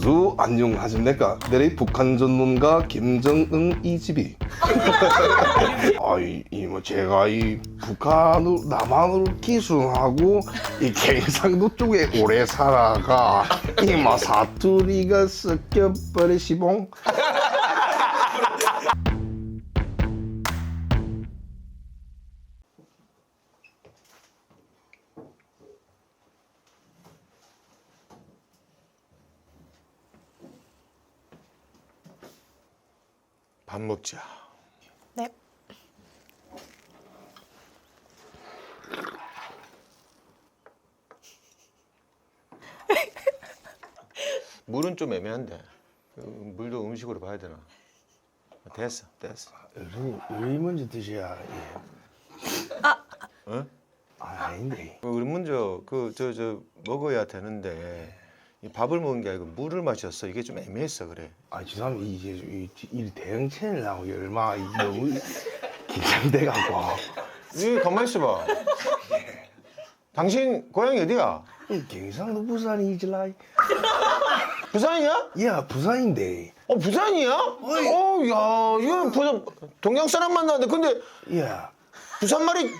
모두 안녕하십니까 내리 북한 전문가 김정은 이집이. 아이 이 뭐 제가 이 북한으로 남한으로 기순하고 이 경상도 쪽에 오래 살아가. 이마 사투리가 섞여버리시봉 밥 먹자. 네. 물은 좀 애매한데 그 물도 음식으로 봐야 되나? 됐어, 됐어. 어른이 왜 먼저 드셔야 예. 어? 아, 아닌데 그 우리 먼저 그 저 저 먹어야 되는데 이 밥을 먹은 게 아니고 물을 마셨어. 이게 좀 애매했어 그래. 아 죄송합니다 이제 이, 이 대응 채널 나오기 얼마 이 너무 긴장돼 갖고 이 가만 있어봐. 당신 고향이 어디야? 이 경상도 부산이지라 부산이야? 야 부산인데 어 부산이야? 어, 야, 이건 부산 동양 사람 만나는데 근데 야 부산 말이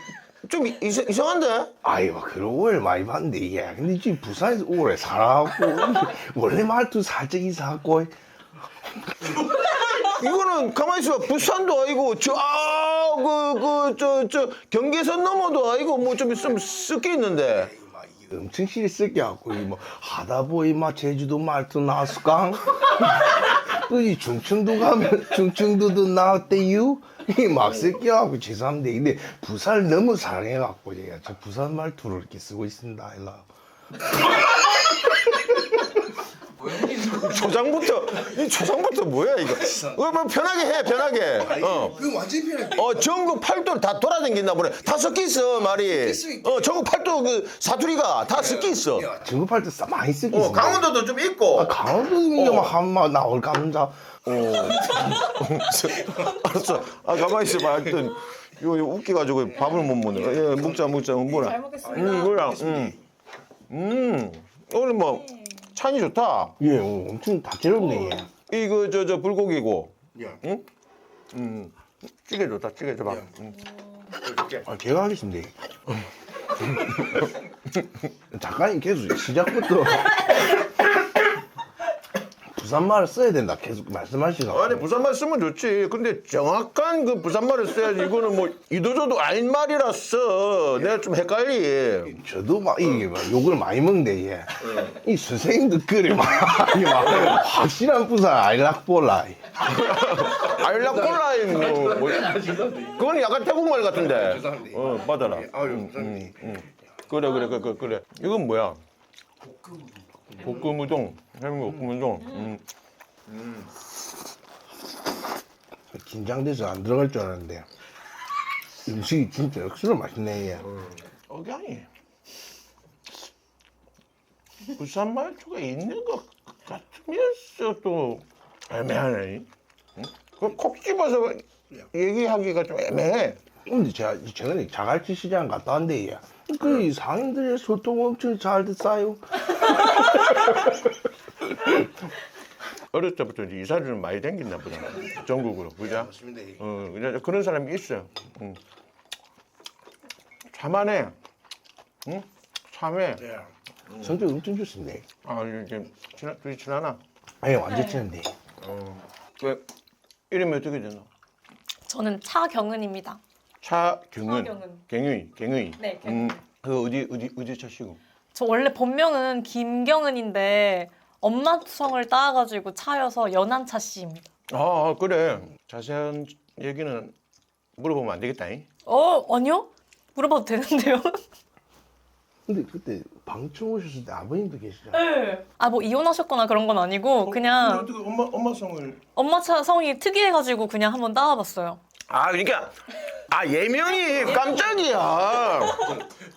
좀 이상, 이상 한데? 아이고 그런 걸 많이 봤는데 야 근데 지금 부산에서 오래 살아갖고 원래 말투 살짝 이상하고 이거는 가만히 있어봐. 부산도 아니고 저그그 저저 경계선 넘어도 아니고 뭐좀좀 섞여 있는데. 엄청 실이 쓰게 갖고 이뭐 하다 보니 막 제주도 말투 나왔을 까 또이 충청도 가면 충청도도 나왔대유 이막 갖고 죄송합니다. 근데 부산을 너무 사랑해갖고 제가 저 부산 말투를 이렇게 쓰고 있습니다. 일라 초장부터 이 초장부터 뭐야 이거? 이거 뭐 편하게 해 편하게. 어. 그 완전 편해 어 전국 팔도를 다 돌아다닌다 보네. 다 섞여 있어 말이. 어 전국 팔도 그 사투리가 다 섞여 있어. 전국팔 때 많이 쓰기 어 강원도도 좀 있고. 아, 강원도도 어. 한마 나올 감자 어. 알았어. 아 가만히 있어봐. 하여튼 이거 이거 웃기가지고 밥을 못 먹네. 예, 먹자 먹자 뭐라. 잘 먹겠습니다. 음 뭐라. 음. 음 오늘 뭐 찬이 좋다. 예 어, 엄청 다채롭네 얘. 이거 저 저 불고기고. 야. 응? 음 찌개 좋다. 찌개 줘봐. 음. 아, 제가 하겠습니다. 작가님 계속 시작부터 부산말을 써야 된다 계속 말씀하시고 아니 부산말 쓰면 좋지. 근데 정확한 그 부산말을 써야지. 이거는 뭐 이도저도 아닌 말이라서 내가 좀 헷갈리. 저도 막 이게 막 욕을 많이 먹는데 얘. 이 선생님도 그래 막, 아니, 막 확실한 부산 아이락볼라 알라콜라인 뭐, 뭐 그건 약간 태국말 같은데. 어 받아라. 음, 음, 음. 그래 그래 그래 그래. 이건 뭐야? 볶음 우동. 해물 볶음 우동. 음. 긴장돼서 안 들어갈 줄 알았는데 음식이 진짜 역수로 맛있네 얘. 억양이 부산 말투가 있는 것 같으면서 또 애매하네. 응? 그콕 집어서 얘기하기가 좀 애매해. 근데 제가 최근에 자갈치 시장 갔다 왔는데 얘. 그 상인들의 소통 엄청 잘 됐어요. 어렸을 때부터 이제 이사를 많이 댕겼나 보다. 전국으로, 그죠? 맞습니다. 어, 그냥 그런 사람이 있어요. 응. 참하네. 응? 참해. 성격 엄청 좋습니다. 아, 이게 친하, 둘이 친하나? 아니 완전 친한데. 그 이름이 어떻게 되나? 저는 차경은입니다. 차경은. 차경은. 갱의, 갱의. 네, 음, 그 어디 어디 어디 차시고? 저 원래 본명은 김경은인데 엄마 성을 따가지고 차여서 연한차 씨입니다. 아, 아, 그래. 자세한 얘기는 물어보면 안 되겠다. 잉? 어 아니요? 물어봐도 되는데요? 근데 그때 방청 오셨을 때 아버님도 계시잖아요. 네. 아뭐 이혼하셨거나 그런 건 아니고 그냥 어떻게 엄마 엄마 성을? 엄마 차 성이 특이해가지고 그냥 한번 따와봤어요. 아, 그러니까 아 예명이 깜짝이야.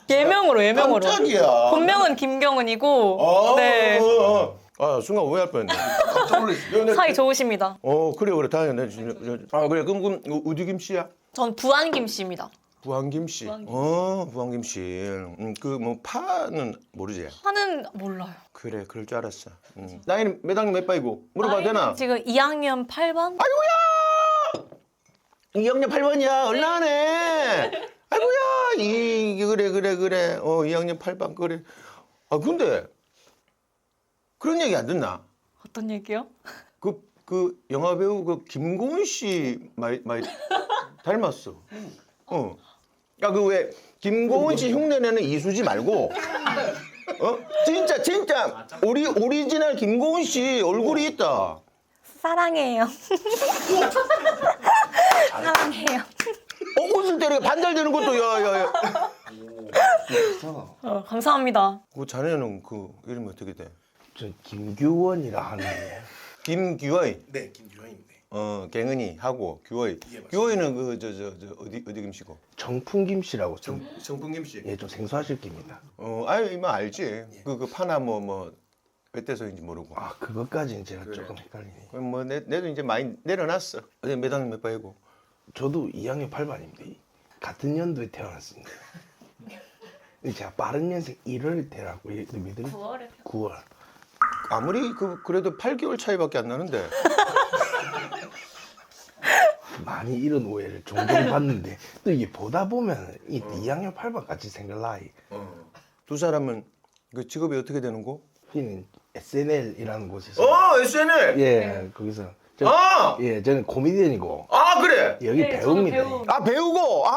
예명으로 예명으로. 깜짝이야. 본명은 김경은이고 아, 네 어, 어. 아 순간 오해할 뻔했네. 깜짝 놀랐어. 사이 좋으십니다. 어 그래 그래 다행이네. 아 그래 그럼 그럼 어디 김 씨야? 전 부안 김 씨입니다. 부황김씨. 부황김씨. 어, 부황김씨. 음, 그뭐 파는 모르지. 하는 몰라요. 그래, 그럴 줄 알았어. 음. 나이는 몇 학년 몇 반이고 물어봐도 되나? 지금 2학년 8반? 아이고야! 2학년 8반이야. 얼마네. 아이고야. 이 그래 그래 그래. 어, 2학년 8반 그래. 아, 근데 그런 얘기 안 듣나? 어떤 얘기요? 그, 그 영화 배우 그 김고은 씨 많이, 많이 닮았어. 어. 야, 그 왜 김고은 씨 흉내 내는 이수지 말고 어? 진짜 진짜 우리 오리지널 김고은 씨 얼굴이 있다. 사랑해요. 사랑해요. 어, 웃을 때 이렇게 반달되는 것도 야, 야, 야. 어, 감사합니다. 그 자네는 그 이름이 어떻게 돼? 저 김규원이라 하는데 김규어이. 네, 김규현입니다. 어, 갱은이 하고 규어이. 예, 맞습니다. 규어이는 그 저 저 저 어디 어디 김씨고? 정풍 김씨라고 좀, 정풍 김 씨. 예, 좀 생소하실 겁니다. 어, 아유, 이만 알지. 그, 그 파나 뭐, 뭐, 몇 대서인지 모르고. 아 그것까지는 제가 조금 헷갈리네. 그럼 뭐, 내, 내도 이제 많이 내려놨어. 어제 몇 학년 몇 반이고. 저도 2학년 8반입니다. 같은 연도에 태어났습니다. 근데 제가 빠른 년생 1월 태라고 믿으면 9월에 9월. 아무리 그, 그래도 8개월 차이밖에 안 나는데. 많이 이런 오해를 종종 받는데 또 이게 보다 보면 이 2학년 8반 같이 생길 나이. 두 사람은 그 직업이 어떻게 되는 거? 여기는 SNL이라는 곳에서 어, SNL! 예 거기서 저, 아! 예 저는 코미디언이고 아, 그래! 여기 네, 배우입니다. 배우. 아, 배우고! 아,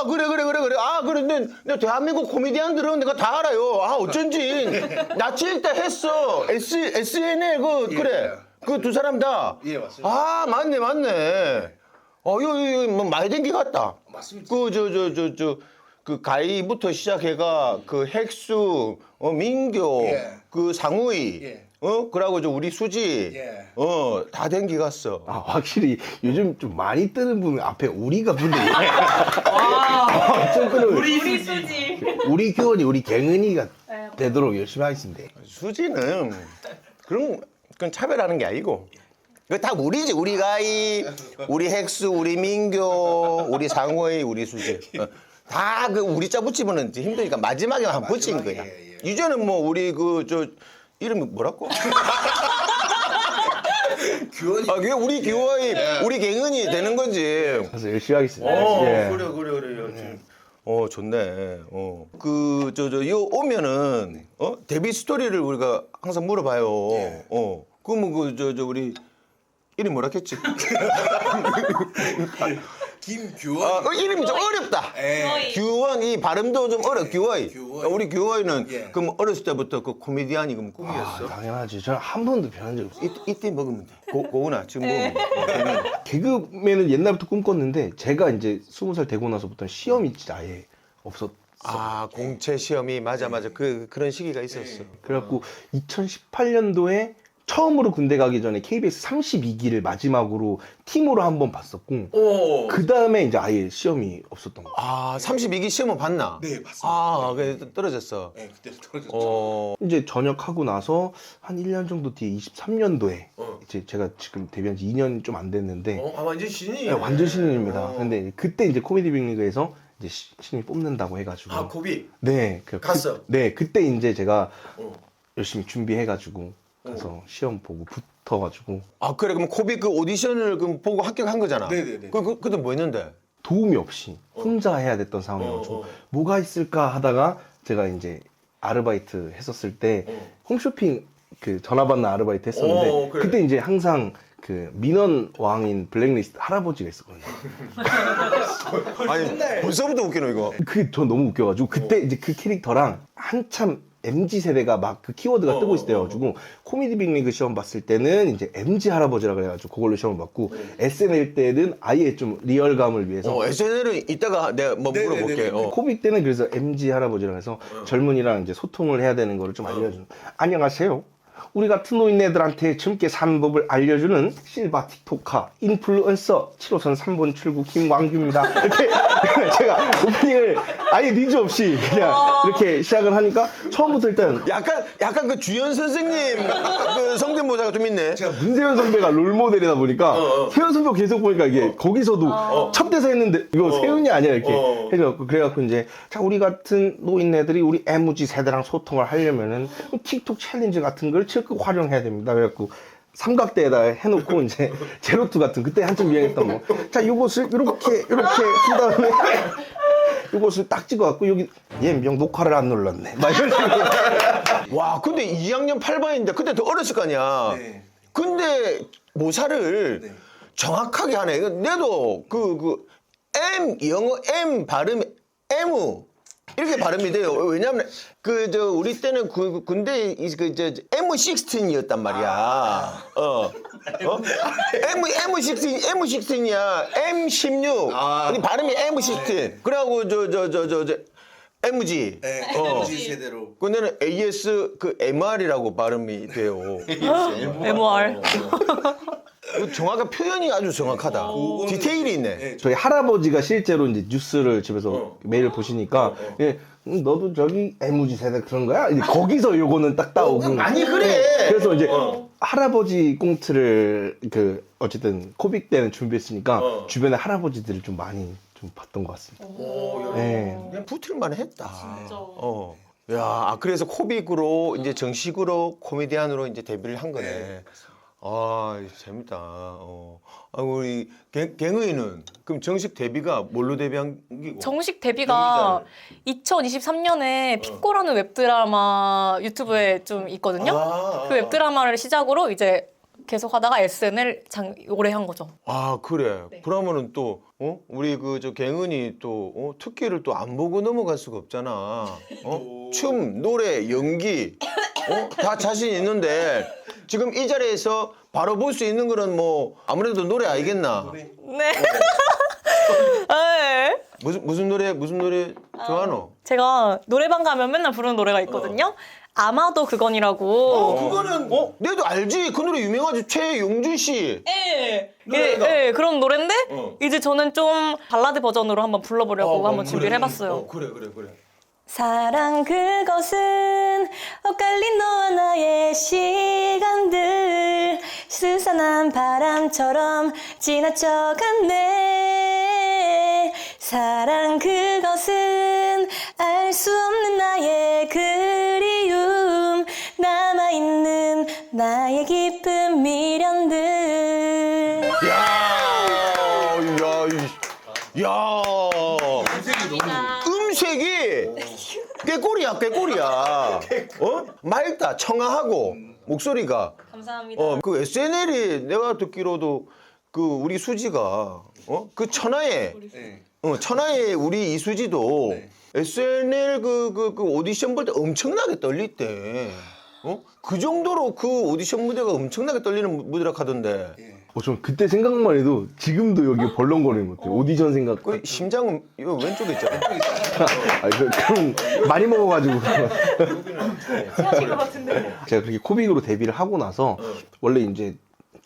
아, 그래, 그래, 그래, 그래. 아, 그래. 내, 내 대한민국 코미디언들은 내가 다 알아요. 아, 어쩐지. 나 찍을 때 했어. S, SNL, 그, 예. 그래. 그 두 사람 다. 예, 맞습니다. 아, 맞네, 맞네. 어, 이거, 이거, 뭐, 많이 된게 같다. 맞습니다. 그, 저, 저, 저, 저, 그 가이부터 시작해가 그 핵수, 어, 민교, 예. 그 상우이, 예. 어, 그러고 저 우리 수지, 예. 어, 다된게 갔어. 아 확실히 요즘 좀 많이 뜨는 분 앞에 우리가 붙네. 아, 좀 그럼 우리 우리 수지. 우리 교원이 우리 갱은이가 네. 되도록 열심히 하겠습니다. 수지는 그런 그건 차별하는 게 아니고 그 다 우리지 우리 가이 우리 핵수 우리 민교 우리 상호이 우리 수지 다 그 우리 자 붙이면은 이제 힘드니까 마지막에 한 붙인 마지막에, 거야 예, 예. 이제는 뭐 우리 그 저 이름이 뭐라고 규현이 아 그게 우리 교화이 우리 갱은이 되는 거지 그래서 열심히 하겠습니다. 어, 예. 그래 그래 그래. 어 좋네. 어. 그 저 저 요 오면은 어 데뷔 스토리를 우리가 항상 물어봐요. 어. 그러면 그 저 저 우리 이름 뭐라 했지? 김규현. 아, 그 이름이 좀 어렵다. 예. 규원 이 발음도 좀 어려. 규원이. 규원이. 우리 규원이는 예. 그럼 어렸을 때부터 그 코미디언이 그럼 아, 꿈이었어. 당연하지. 저는 한 번도 변한 적 없어요. 이, 이때 먹으면 돼. 고, 고은아 지금 먹으면 돼. 개그맨은 옛날부터 꿈꿨는데 제가 이제 스무 살 되고 나서부터 시험이 진짜 아예 없었. 아 공채 시험이 맞아 맞아 그 그런 시기가 있었어. 그래갖고 2018년도에 처음으로 군대 가기 전에 KBS 32기를 마지막으로 팀으로 한 번 봤었고 오. 그 다음에 이제 아예 시험이 없었던 거. 아 32기 시험은 봤나? 네, 봤습니다. 아 그래 떨어졌어. 예, 그때 떨어졌죠. 어. 이제 전역하고 나서 한 1년 정도 뒤에 23년도에 어. 이제 제가 지금 데뷔한 지 2년 좀 안 됐는데 어, 아 완전 신이. 네, 완전 신인입니다. 어. 근데 그때 이제 코미디 빅리그에서 이제 시- 신인 뽑는다고 해가지고 아 고비. 네, 그, 갔어? 그, 네, 그때 이제 제가 어. 열심히 준비해가지고 가서 시험 보고 붙어가지고 아 그래 그럼 코비 그 오디션을 그럼 보고 합격한 거잖아. 네네네. 그, 그 그때 뭐 했는데? 도움이 없이 혼자 해야 됐던 상황이어가지고 어, 어. 뭐가 있을까 하다가 제가 이제 아르바이트 했었을 때 어. 홈쇼핑 그 전화 받는 아르바이트 했었는데 어, 그래. 그때 이제 항상 그 민원 왕인 블랙리스트 할아버지가 있었거든요. 아니 벌써부터 웃기노 이거. 그게 전 너무 웃겨가지고 그때 이제 그 캐릭터랑 한참 MZ 세대가 막 그 키워드가 어, 뜨고 어, 있을 때여가지고 코미디 빅리그 시험 봤을 때는 이제 MZ 할아버지라 그래가지고 그걸로 시험을 봤고 SNL 때는 아예 좀 리얼감을 위해서 어 SNL은 이따가 내가 뭐 네, 네, 물어볼게. 네, 네. 어. 코빅 때는 그래서 MZ 할아버지라 해서 젊은이랑 이제 소통을 해야 되는 거를 좀 알려주는. 안녕하세요. 우리 같은 노인네들한테 젊게 사는 법을 알려주는 실바 틱토커 인플루언서 7호선 3번 출구 김광규입니다. 이렇게 제가 오프닝을 아예 니즈 없이 그냥 이렇게 시작을 하니까 처음부터 일단 약간 약간 그 주연 선생님 그 성대모사가 좀 있네. 제가 문세윤 선배가 롤모델이다 보니까 세윤 선배 계속 보니까 이게 거기서도 첫 대사 했는데 이거 세윤이 아니야 이렇게 어. 해갖고 그래갖고 이제 자 우리 같은 노인네들이 우리 애무지 세대랑 소통을 하려면은 틱톡 챌린지 같은 걸 적극 활용해야 됩니다. 그래갖고 삼각대에다 해놓고 이제 제로투 같은 그때 한참 유행했던 뭐자 요것을 이렇게 이렇게 한 다음에 요것을 딱 찍어갖고 여기 얘 명 녹화를 안 눌렀네. 막 이런 식으로 와 근데 2학년 8반인데 그때 더 어렸을 거 아니야. 네. 근데 모사를 네. 정확하게 하네. 내도 그, 그, M, 영어 M 발음이 M. 이렇게 발음이 돼요. 왜냐면, 그, 저, 우리 때는 그, 그 군대, 이- 그, 저, M16이었단 말이야. 어. 어? M, M16, M16이야. M16. 아. 근데 발음이 M16. 그래갖고, 저, 저, 저, 저, 저, MG. 네, 어. MG 세대로. 근데는 AS 그 MR이라고 발음이 돼요. MR. 그 정확한 표현이 아주 정확하다. 그거는- 디테일이 있네. 네, 저희 할아버지가 실제로 이제 뉴스를 집에서 어. 매일 보시니까 예, 음, 너도 저기 애무지 세대 그런 거야? 이제 거기서 요거는 딱 따오고 어, 아니, 그래. 네, 그래서 이제 어. 할아버지 꽁트를 그 어쨌든 코빅 때는 준비했으니까 어. 주변에 할아버지들을 좀 많이 좀 봤던 것 같습니다. 오, 야. 네. 그냥 붙을만 했다. 진짜. 어. 야, 아, 그래서 코빅으로 이제 정식으로 코미디안으로 이제 데뷔를 한 거네. 네. 아, 재밌다. 어. 아, 우리 갱, 갱의는 그럼 정식 데뷔가 뭘로 데뷔한 기고? 정식 데뷔가 2023년에 피코라는 웹드라마 유튜브에 좀 있거든요. 아, 그 웹드라마를 시작으로 이제 계속 하다가 SN을 장, 오래 한 거죠. 아 그래. 네. 그러면은 또 어? 우리 그 저 갱은이 또 어? 특기를 또 안 보고 넘어갈 수가 없잖아. 어? 또- 춤, 노래, 연기, 어? 다 자신 있는데 지금 이 자리에서 바로 볼 수 있는 거는 뭐 아무래도 노래 알겠나? 우리 네. 네. 무슨 무슨 노래 무슨 노래 좋아하노? 제가 노래방 가면 맨날 부르는 노래가 있거든요. 아마도 그건이라고. 그거는 어? 내도 알지. 그 노래 유명하지. 최용준 씨. 예. 노래가. 예, 예, 그런 노래인데 어. 이제 저는 좀 발라드 버전으로 한번 불러보려고 한번 준비를 해봤어요. 어, 그래 그래 그래. 사랑 그것은 엇갈린 너와 나의 시간들. 스산한 바람처럼 지나쳐갔네. 사랑 그것은 알 수 없는 나의 그리움. 남아있는 나의 깊은 미련들 꾀꼬리야 꾀꼬리야 어 맑다 청아하고 목소리가 감사합니다 어 그 SNL이 내가 듣기로도 그 우리 수지가 어 그 천하의 네. 어 천하의 우리 이수지도 네. SNL 그 그 그 오디션 볼 때 엄청나게 떨릴 때 어? 그 정도로 그 오디션 무대가 엄청나게 떨리는 무대라 하던데 예. 어, 전 그때 생각만 해도 지금도 여기 벌렁거리는 것 같아요. 오디션 생각. 그 심장은 이거 왼쪽에 있잖아 아니, 그, 그럼 많이 먹어가지고. 제가 그렇게 코빅으로 데뷔를 하고 나서 원래 이제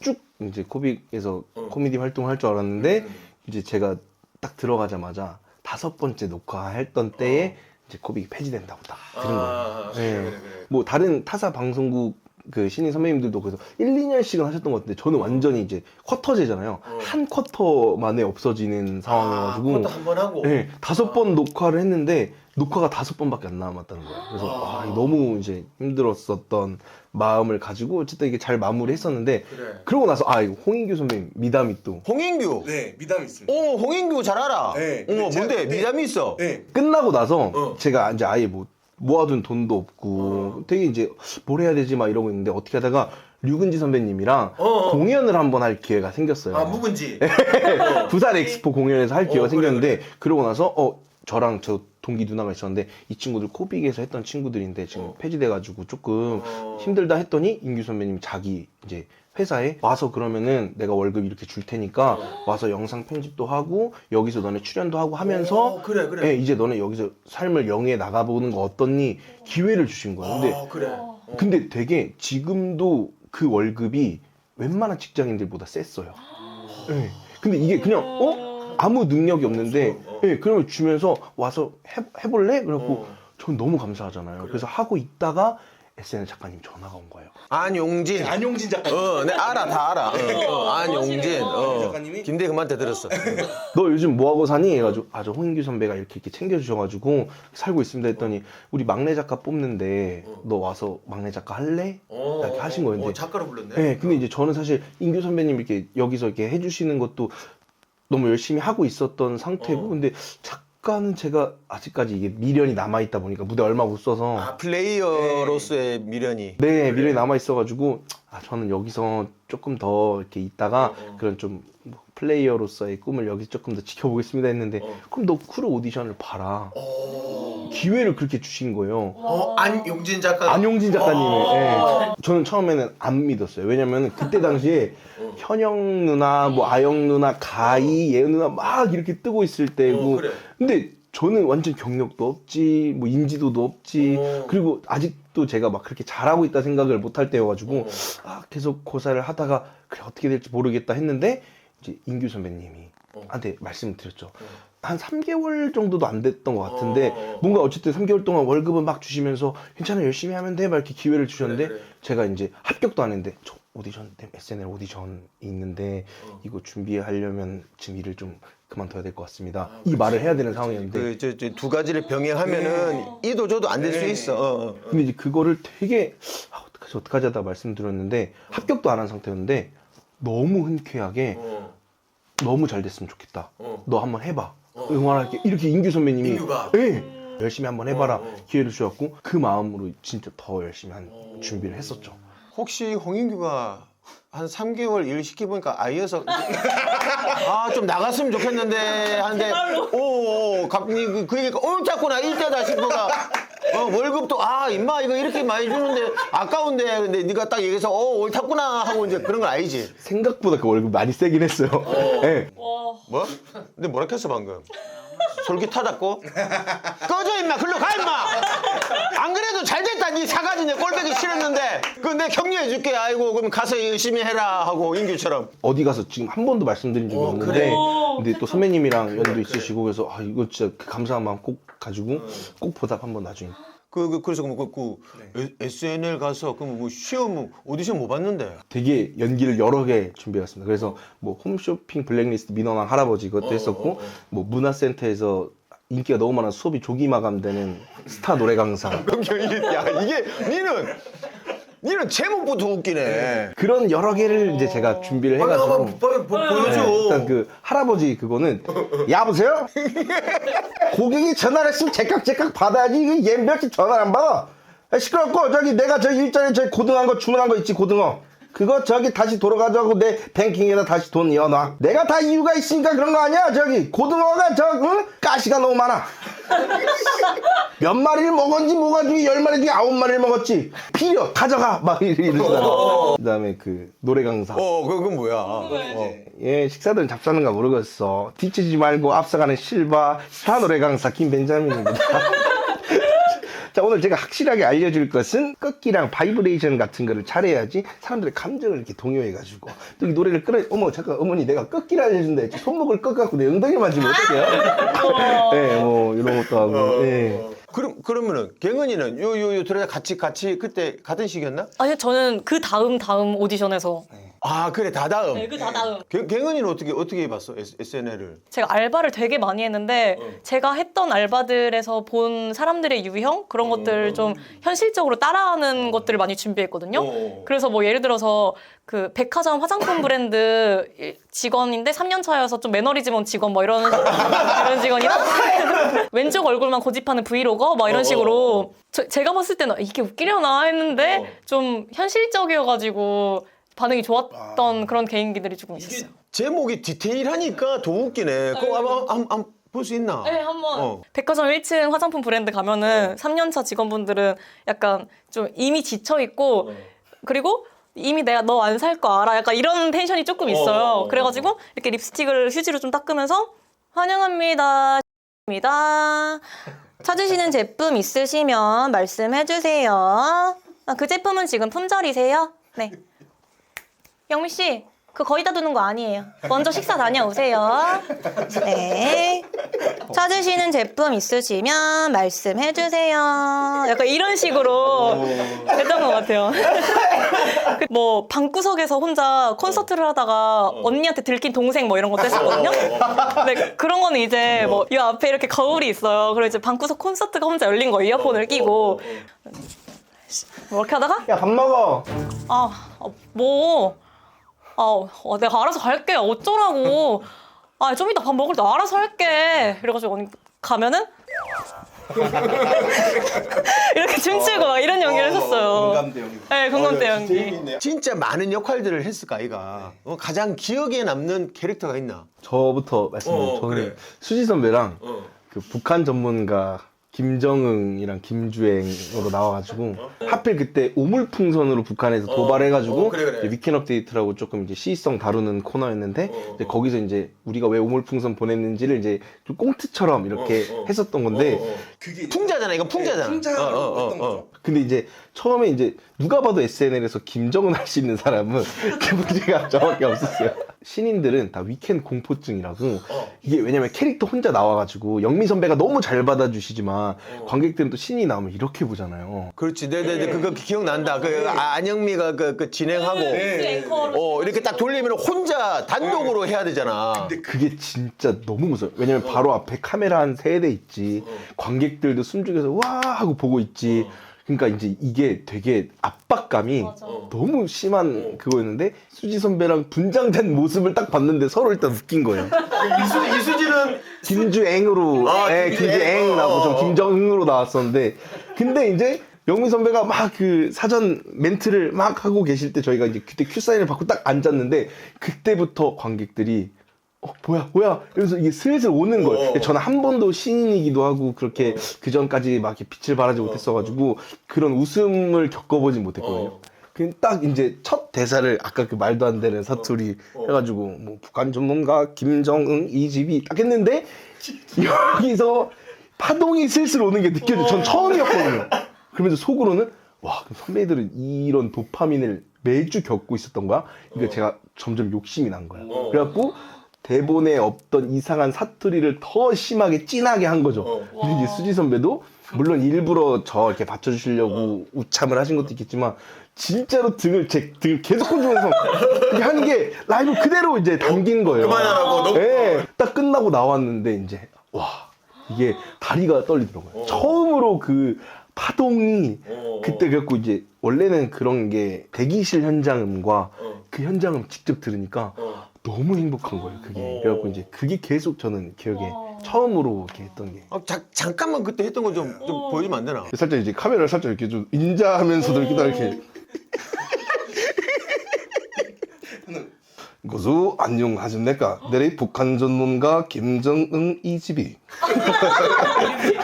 쭉 이제 코빅에서 코미디 활동을 할 줄 알았는데 이제 제가 딱 들어가자마자 다섯 번째 녹화했던 때에 이제 코빅이 폐지된다고 딱 들은 거예요. 네. 뭐 다른 타사 방송국 그 신인 선배님들도 그래서 1, 2년씩은 하셨던 것 같은데 저는 완전히 이제 쿼터제잖아요. 한 쿼터 만에 없어지는 상황이어가지고 그것도 한번 하고 네, 다섯 번 녹화를 했는데 녹화가 다섯 번밖에 안 남았다는 거예요. 그래서 아, 너무 이제 힘들었었던 마음을 가지고 어쨌든 이게 잘 마무리했었는데 그래. 그러고 나서 아 이거 홍인규 선배님 미담이 또 홍인규 네, 미담 있습니다. 어, 홍인규 잘 알아. 네. 어, 제가 뭔데? 그때- 미담이 있어. 네. 끝나고 나서 어. 제가 이제 아예 뭐 모아둔 돈도 없고 되게 이제 뭘 해야 되지 막 이러고 있는데 어떻게 하다가 류근지 선배님이랑 어, 어. 공연을 한번 할 기회가 생겼어요. 아, 묵은지. 부산 엑스포 공연에서 할 기회가 어, 그래, 생겼는데 그러고 나서 어 저랑 저 동기 누나가 있었는데 이 친구들 코빅에서 했던 친구들인데 지금 어. 폐지돼가지고 조금 어. 힘들다 했더니 인규 선배님이 자기 이제 회사에 와서 그러면은 내가 월급 이렇게 줄 테니까 와서 영상 편집도 하고 여기서 너네 출연도 하고 하면서 어, 그래, 그래. 예, 이제 너네 여기서 삶을 영위해 나가보는 거 어떻니 기회를 주신 거예요. 근데 아, 그래. 어. 근데 되게 지금도 그 월급이 웬만한 직장인들보다 셌어요. 예. 근데 이게 그냥 어 아무 능력이 없는데 예, 그러면 주면서 와서 해, 해볼래? 그래갖고 전 너무 감사하잖아요. 그래 서 하고 있다가 SNL 작가님 전화가 온 거예요. 안용진. 안용진 작가님. 어, 네 알아 다 알아. 어, 어, 안용진. 어. 작가님이? 김대 그만테 들었어. 너 요즘 뭐 하고 사니? 해가지고 아 저 홍인규 선배가 이렇게 이렇게 챙겨주셔가지고 살고 있습니다 했더니 우리 막내 작가 뽑는데 너 와서 막내 작가 할래? 이렇게 하신 거예요. 근데 작가로 불렀네. 네, 근데 이제 저는 사실 인규 선배님 이렇게 여기서 이렇게 해주시는 것도 너무 열심히 하고 있었던 상태고, 근데 작 가는 제가 아직까지 이게 미련이 남아 있다 보니까 무대 얼마 못 써서, 아, 플레이어로서의 미련이. 네, 미련이 남아 있어가지고, 아, 저는 여기서 조금 더 이렇게 있다가 그런 좀뭐 플레이어로서의 꿈을 여기 조금 더 지켜보겠습니다 했는데, 그럼 너 크루 오디션을 봐라. 기회를 그렇게 주신 거예요. 어, 안용진 작가. 안용진 작가님의 예. 저는 처음에는 안 믿었어요. 왜냐면 그때 당시에 현영 누나, 뭐 아영 누나, 가희, 예은 누나 막 이렇게 뜨고 있을 때고. 어, 그래. 근데 저는 완전 경력도 없지, 뭐 인지도도 없지. 어. 그리고 아직도 제가 막 그렇게 잘하고 있다 생각을 못 할 때여가지고 아, 계속 고사를 하다가 그래 어떻게 될지 모르겠다 했는데 이제 인규 선배님이 한테 말씀을 드렸죠. 한 3개월 정도도 안 됐던 것 같은데 어. 뭔가 어쨌든 3개월 동안 월급을 막 주시면서 괜찮아 열심히 하면 돼 막 이렇게 기회를 주셨는데 그래, 그래. 제가 이제 합격도 안 했는데 저 오디션 때 SNL 오디션이 있는데 어. 이거 준비하려면 지금 일을 좀 그만둬야 될 것 같습니다. 아, 이 말을 해야 되는 상황이었는데 그, 저, 저, 두 가지를 병행하면은 이도 저도 안 될수 네. 있어. 어, 어. 근데 이제 그거를 되게 아, 어떡하지 어떡하지 하다 말씀드렸는데 합격도 안 한 상태였는데 너무 흔쾌하게 어. 너무 잘 됐으면 좋겠다. 어. 너 한번 해봐. 응원할게. 이렇게 인규 선배님이 인규가? 예. 열심히 한번 해봐라 어, 어. 기회를 주셨고 그 마음으로 진짜 더 열심히 한 준비를 했었죠. 혹시 홍인규가 한 3개월 일 시켜보니까 아이여서 아 좀 나갔으면 좋겠는데 하는데 오 갑자기 그, 그 얘기가 옳았구나 이때다 싶어가 어, 월급도 아 임마 이거 이렇게 많이 주는데 아까운데 근데 네가 딱 얘기해서 어 옳았구나 하고 이제 그런 걸 알지 생각보다 그 월급 많이 세긴 했어요. 예. 와. 뭐? 근데 뭐라 했어 방금 솔깃하다고? 꺼져 임마 글로 가 임마 안 그래도 잘 됐다. 니 사가지 내 꼴배기 싫었는데. 그 내 격려해 줄게. 아이고 그럼 가서 열심히 해라 하고 인규처럼. 어디 가서 지금 한 번도 말씀드린 적이 어, 없는데 그래? 근데 또 선배님이랑 연도 있으시고 그래서 아 이거 진짜 그 감사한 마음 꼭 가지고 꼭 보답 한번 나중에. 그, 그 그래서 그, 그, 그 SNL 가서 그뭐 시험 오디션 못 봤는데? 되게 연기를 여러 개 준비해왔습니다. 그래서 뭐 홈쇼핑 블랙리스트 민원왕 할아버지 그것도 했었고 뭐 문화센터에서 인기가 너무 많아 수업이 조기 마감되는 스타 노래 강사. 야 이게 니는 니는 제목부터 웃기네. 그런 여러 개를 이제 제가 준비를 빨리 해가지고. 한번 보- 보- 보여줘. 네, 일단 그 할아버지 그거는 여보세요? 고객이 전화를 했으면 제깍제깍 받아야지. 이게 얘몇시 전화를 안 받아. 아, 시끄럽고 저기 내가 저기 일전에 저기 고등한 거 주문한 거 있지 고등어 그거 저기 다시 돌아가자고 내 뱅킹에다 다시 돈 이어놔. 내가 다 이유가 있으니까 그런 거 아니야 저기. 고등어가 저 응? 가시가 너무 많아. 몇 마리를 먹었는지 뭐가 중에 열 마리 중에 아홉 마리를 먹었지. 필요 가져가. 막 이러시다가 그다음에 그 노래 강사. 어 그, 그건 뭐야? 어. 예, 식사들은 잡사는가 모르겠어. 뒤치지 말고 앞서가는 실바 스타 노래 강사 김 벤자민입니다. 자, 오늘 제가 확실하게 알려줄 것은 꺾기랑 바이브레이션 같은 거를 잘해야지 사람들의 감정을 이렇게 동요해가지고 또 이 노래를 끌어, 어머, 잠깐, 어머니 내가 꺾기를 알려준다. 손목을 꺾어갖고 내 엉덩이를 만지면 어떡해요? 예, 뭐, 이런 것도 하고, 예. 그럼 그러면은 갱은이는 요요요 들어 같이 같이 그때 같은 시기였나? 아니 저는 그 다음 다음 오디션에서 아 그래 다다음. 네, 그 다다음. 갱- 갱은이는 어떻게 어떻게 해봤어 SNL을? 제가 알바를 되게 많이 했는데 제가 했던 알바들에서 본 사람들의 유형? 그런 것들을 좀 현실적으로 따라하는 것들을 많이 준비했거든요. 어. 그래서 뭐 예를 들어서 그 백화점 화장품 브랜드 직원인데 3년 차여서 좀 매너리즘 온 직원 뭐 이런 이런 직원이나? 왼쪽 얼굴만 고집하는 브이로거? 뭐 이런 식으로. 저- 제가 봤을 때는 이게 웃기려나 했는데 좀 현실적이어가지고 반응이 좋았던 그런 개인기들이 조금 있었어요. 제목이 디테일하니까 더 웃기네 그거 한번 한번 볼수 있나? 네, 한번. 어. 백화점 1층 화장품 브랜드 가면은 3년차 직원분들은 약간 좀 이미 지쳐 있고 그리고 이미 내가 너 안 살 거 알아. 약간 이런 텐션이 조금 있어요. 어. 그래가지고 이렇게 립스틱을 휴지로 좀 닦으면서 환영합니다. 입니다. 찾으시는 제품 있으시면 말씀해 주세요. 아, 그 제품은 지금 품절이세요? 네. 영미 씨, 그 거의 다 두는 거 아니에요. 먼저 식사 다녀오세요. 네. 찾으시는 제품 있으시면 말씀해 주세요. 약간 이런 식으로 했던 것 같아요. 그뭐 방구석에서 혼자 콘서트를 하다가 언니한테 들킨 동생 뭐 이런 것도 했었거든요. 근데 그런 거는 이제 뭐 이 앞에 이렇게 거울이 있어요. 그리고 이제 방구석 콘서트가 혼자 열린 거 이어폰을 끼고 뭐 이렇게 하다가 야 밥 먹어 아, 어, 뭐, 아, 어, 내가 알아서 갈게. 어쩌라고. 아, 좀 이따 밥 먹을 때 알아서 할게. 이래가지고 언니 가면은 이렇게 춤추고 막 이런 연기를 했었어요. 공감대 연기. 네, 공감대 연기. 진짜 많은 역할들을 했을까 아이가 어, 가장 기억에 남는 캐릭터가 있나? 저부터 말씀드리면 어, 저는 그래. 수지 선배랑 그 북한 전문가 김정응이랑 김주행으로 나와가지고 하필 그때 오물풍선으로 북한에서 도발해가지고 어, 그래, 그래. 이제 위켄 업데이트라고 조금 이제 시의성 다루는 코너였는데 이제 거기서 이제 우리가 왜 오물풍선 보냈는지를 이제 좀 꽁트처럼 이렇게 어, 어. 했었던 건데 그게 풍자잖아 이건 풍자잖아. 풍자로 어, 어, 어, 했던 어. 거죠. 근데 이제 처음에 이제 누가 봐도 SNL에서 김정은 할 수 있는 사람은 그 문제가 저밖에 없었어요. 신인들은 다 위켄 공포증이라고 이게 왜냐면 캐릭터 혼자 나와가지고 영미 선배가 너무 잘 받아주시지만 관객들은 또 신이 나오면 이렇게 보잖아요. 그렇지, 네네네, 그거 기억난다. 그 아, 안영미가 그, 그 진행하고, 어 이렇게 딱 돌리면 혼자 단독으로 해야 되잖아. 그게 진짜 너무 무서워요. 왜냐면 바로 앞에 카메라 한 세 대 있지. 관객들도 숨죽여서 와 하고 보고 있지. 그러니까 이제 이게 되게 압박감이 맞아. 너무 심한 그거였는데 수지 선배랑 분장된 모습을 딱 봤는데 서로 일단 웃긴 거예요. 이수 이수지는 김주앵으로, 아, 예, 김주앵. 김주앵 나고 어, 좀 어. 김정응으로 나왔었는데 근데 이제 영민 선배가 막 그 사전 멘트를 막 하고 계실 때 저희가 이제 그때 큐 사인을 받고 딱 앉았는데 그때부터 관객들이 어 뭐야 뭐야 이러면서 이게 슬슬 오는 거예요. 어. 저는 한 번도 신인이기도 하고 그렇게 그 전까지 막 이렇게 빛을 발하지 못했어가지고 그런 웃음을 겪어보진 못했거든요. 어. 그딱 이제 첫 대사를 아까 그 말도 안 되는 사투리 해가지고 뭐 북한 전문가 김정은 이 집이 딱 했는데 여기서 파동이 슬슬 오는 게 느껴져. 전 처음이었거든요. 그러면서 속으로는 와 선배들은 이런 도파민을 매주 겪고 있었던 거야. 그러니까 제가 점점 욕심이 난 거야. 어. 그래갖고 대본에 없던 이상한 사투리를 더 심하게 진하게 한 거죠. 어. 근데 이제 수지 선배도 물론 일부러 저 이렇게 받쳐주시려고 우참을 하신 것도 있겠지만 진짜로 등을 제 등을 계속 건드면서 이렇게 하는 게 라이브 그대로 이제 담긴 거예요. 그만하라고 너무 예, 딱 끝나고 나왔는데 이제 와 이게 다리가 떨리더라고요. 어. 처음으로 그 파동이 어. 그때 그래갖고 이제 원래는 그런 게 대기실 현장음과 어. 그 현장음 직접 들으니까 어. 너무 행복한 거예요. 그게 어. 그래갖고 이제 그게 계속 저는 기억에 와. 처음으로 이렇게 했던 게. 어, 자, 잠깐만 그때 했던 거 좀좀 보여주면 안 되나? 살짝 이제 카메라를 살짝 이렇게 좀 인자하면서도 이렇게 딱 이렇게 고수 안녕하십니까 내리 북한 전문가 김정은 이집이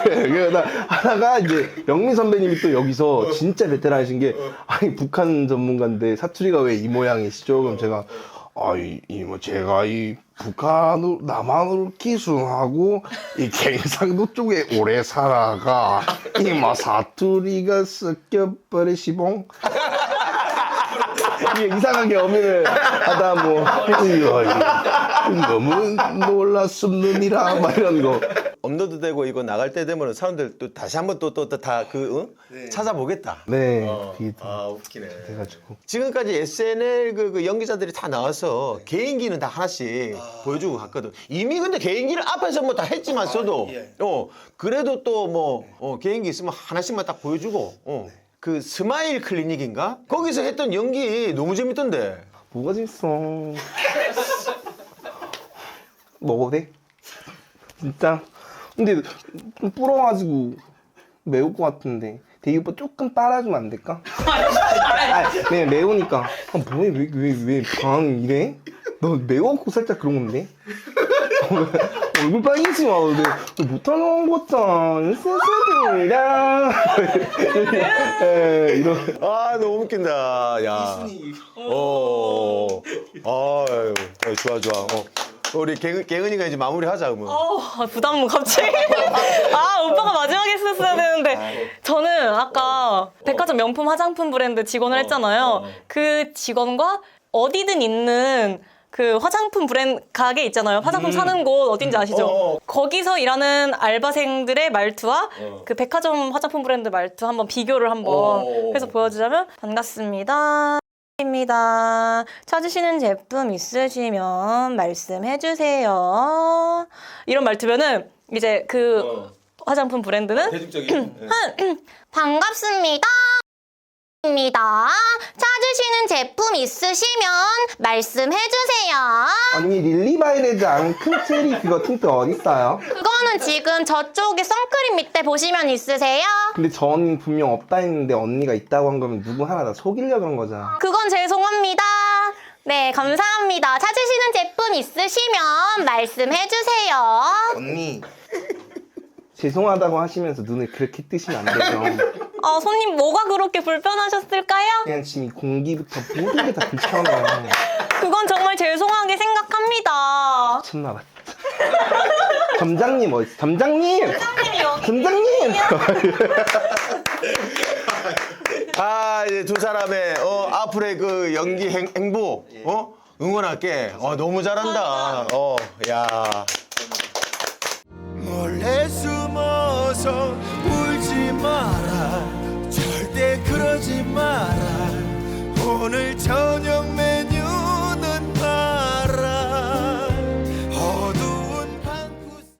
그러다 하다가 이제 영민 선배님이 또 여기서 진짜 베테랑이신 게 아니 북한 전문가인데 사투리가 왜 이 모양이시죠? 그럼 제가 아이 이 뭐 제가 이 북한으로 남한으로 기순하고 이 경상도 쪽에 오래 살아가 이마 사투리가 섞여버리 시봉. 이게 이상하게 어미를 하다 뭐 이야, 너무 놀랐습느니라 막 이런 거. 업로드 되고 이거 나갈 때 되면 사람들 또 다시 한번 또 또 다그 찾아보겠다. 네. 그게 다 아 웃기네. 돼가지고. 지금까지 SNL 그, 그 연기자들이 다 나와서 개인기는 다 하나씩 보여주고 갔거든. 이미 근데 개인기를 앞에서 뭐 다 했지만서도. 예. 어 그래도 또 뭐 어, 개인기 있으면 하나씩만 딱 보여주고. 어. 그 스마일 클리닉인가? 거기서 했던 연기 너무 재밌던데. 뭐가 재밌어 먹어도 돼? 진짜 근데 좀 불어가지고 매울 것 같은데 대기 오빠 조금 빨아주면 안 될까? 아, 네 매우니까 아, 뭐해 왜왜왜방 이래? 너 매워갖고 살짝 그런 건데 얼굴 빨개지 마 근데 못하는 거 같잖아 센스입니다 예, 이런 아 너무 웃긴다. 야. 어. 아유 어, 좋아 좋아. 어. 우리 갱, 갱은이가 이제 마무리하자 그러면. 어, 부담 갑자기. 아, 오빠가 마지막에 했었어야 되는데. 저는 아까 백화점 명품 화장품 브랜드 직원을 했잖아요. 그 직원과 어디든 있는 그 화장품 브랜드 가게 있잖아요. 화장품 사는 곳 어딘지 아시죠? 어, 어. 거기서 일하는 알바생들의 말투와 어. 그 백화점 화장품 브랜드 말투 한번 비교를 한번 어. 해서 보여주자면 반갑습니다. 입니다. 찾으시는 제품 있으시면 말씀해 주세요. 이런 말투면은 이제 그 어. 화장품 브랜드는 대중적인. 반갑습니다. 입니다. 찾으시는 제품 있으시면 말씀해 주세요. 언니 릴리바이레드 앙큰 트리 그거 틴트 어딨어요? 그거는 지금 저쪽에 선크림 밑에 보시면 있으세요. 근데 저 언니 분명 없다 했는데 언니가 있다고 한 거면 누구 하나 다 속이려고 그런 거잖아 그건 죄송합니다. 네, 감사합니다. 찾으시는 제품 있으시면 말씀해 주세요. 언니 죄송하다고 하시면서 눈을 그렇게 뜨시면 안 되죠 아 손님 뭐가 그렇게 불편하셨을까요? 그냥 지금 이 공기부터 모든 게 다 불편해 그건 정말 죄송하게 생각합니다. 미쳤나 봐 점장님 어디 점장님 점장님 아, 이제 두 사람의 어, 앞으로의 그 연기 행, 행보 어? 응원할게. 어, 너무 잘한다. 어, 야. 몰래 숨어서 울지 마라. 절대 그러지 마라. 오늘 저녁